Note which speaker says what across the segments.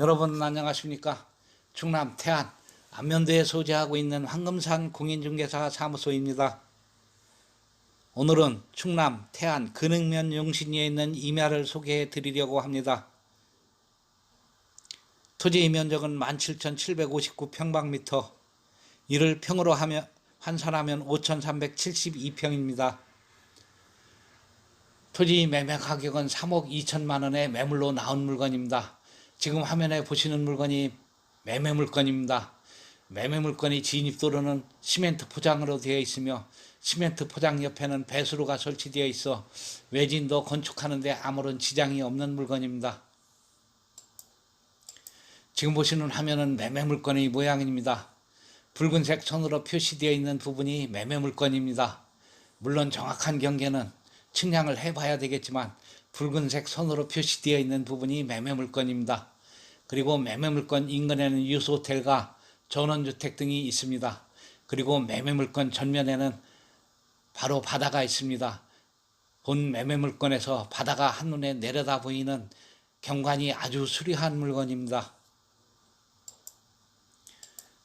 Speaker 1: 여러분 안녕하십니까? 충남 태안 안면도에 소재하고 있는 황금산 공인중개사 사무소입니다. 오늘은 충남 태안 근흥면 용신리에 있는 임야를 소개해 드리려고 합니다. 토지 면적은 17,759평방미터, 이를 평으로 하며 환산하면 5,372평입니다. 토지 매매 가격은 3억 2천만 원의 매물로 나온 물건입니다. 지금 화면에 보시는 물건이 매매 물건입니다. 매매 물건이 진입도로는 시멘트 포장으로 되어 있으며 시멘트 포장 옆에는 배수로가 설치되어 있어 외진도 건축하는데 아무런 지장이 없는 물건입니다. 지금 보시는 화면은 매매 물건의 모양입니다. 붉은색 선으로 표시되어 있는 부분이 매매 물건입니다. 물론 정확한 경계는 측량을 해봐야 되겠지만 붉은색 선으로 표시되어 있는 부분이 매매 물건입니다. 그리고 매매 물건 인근에는 유소호텔과 전원주택 등이 있습니다. 그리고 매매 물건 전면에는 바로 바다가 있습니다. 본 매매 물건에서 바다가 한눈에 내려다 보이는 경관이 아주 수려한 물건입니다.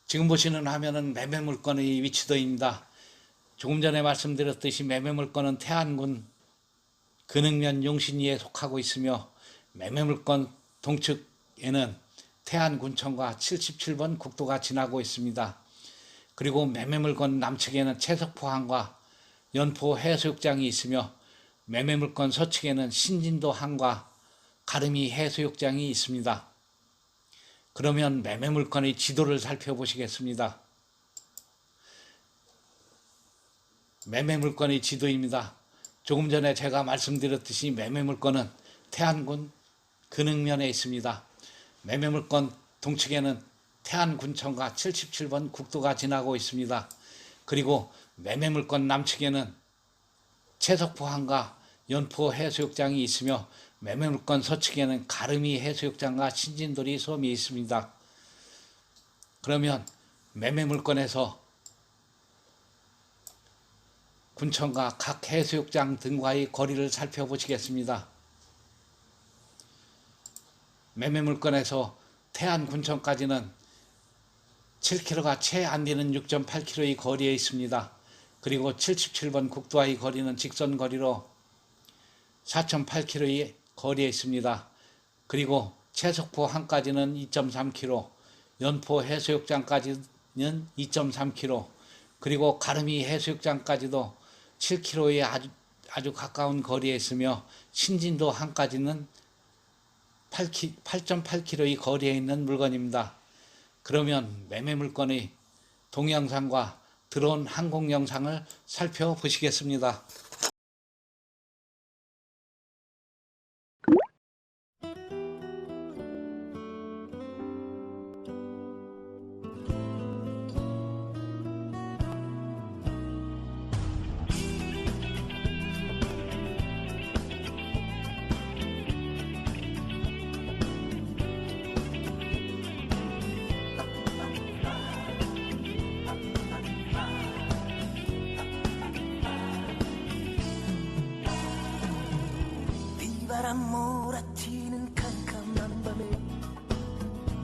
Speaker 1: 지금 보시는 화면은 매매 물건의 위치도입니다. 조금 전에 말씀드렸듯이 매매 물건은 태안군 근흥면 용신리에 속하고 있으며 매매 물건 동측 에는 태안군청과 77번 국도가 지나고 있습니다. 그리고 매매 물건 남측에는 채석포항과 연포 해수욕장이 있으며 매매 물건 서측에는 신진도 항과 가름이 해수욕장이 있습니다. 그러면 매매 물건의 지도를 살펴보시겠습니다. 매매 물건의 지도입니다. 조금 전에 제가 말씀드렸듯이 매매 물건은 태안군 근흥면에 있습니다. 매매 물건 동측에는 태안군청과 77번 국도가 지나고 있습니다. 그리고 매매 물건 남측에는 채석포항과 연포 해수욕장이 있으며 매매 물건 서측에는 가름이 해수욕장과 신진돌이 섬이 있습니다. 그러면 매매 물건에서 군청과 각 해수욕장 등과의 거리를 살펴보시겠습니다. 매매 물건에서 태안군청까지는 7km가 채 안 되는 6.8km의 거리에 있습니다. 그리고 77번 국도와의 거리는 직선 거리로 4.8km의 거리에 있습니다. 그리고 채석포 항까지는 2.3km, 연포 해수욕장까지는 2.3km, 그리고 가름이 해수욕장까지도 7km에 아주, 아주 가까운 거리에 있으며 신진도 항까지는 8.8km의 거리에 있는 물건입니다. 그러면 매매 물건의 동영상과 드론 항공 영상을 살펴보시겠습니다.
Speaker 2: 몰아치는 캄캄한 밤에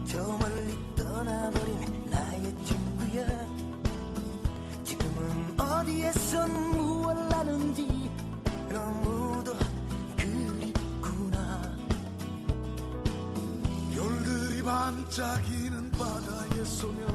Speaker 2: 저 멀리 떠나버린 나의 친구야. 지금은 어디에서 무얼 하는지 너무도 그립구나.
Speaker 3: 별들이 반짝이는 바다에 서면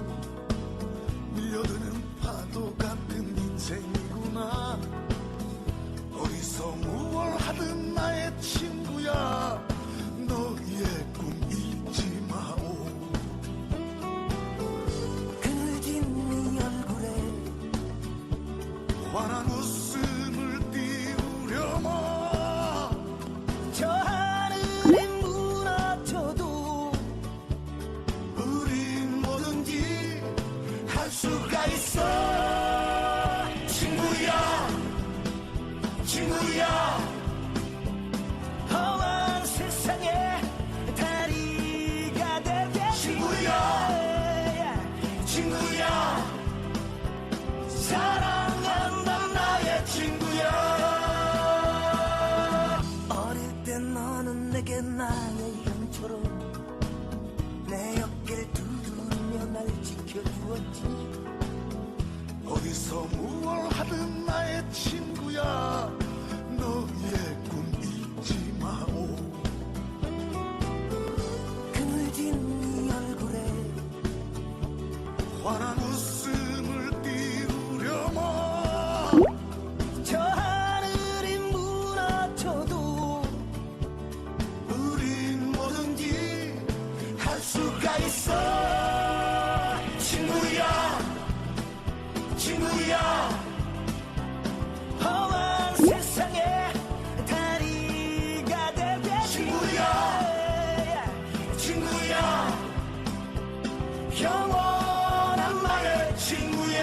Speaker 3: 영원한 말의 친구야.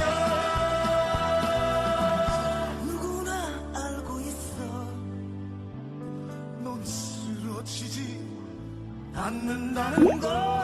Speaker 3: 누구나 알고
Speaker 2: 있어. 넌 쓰러지지
Speaker 3: 않는다는 걸.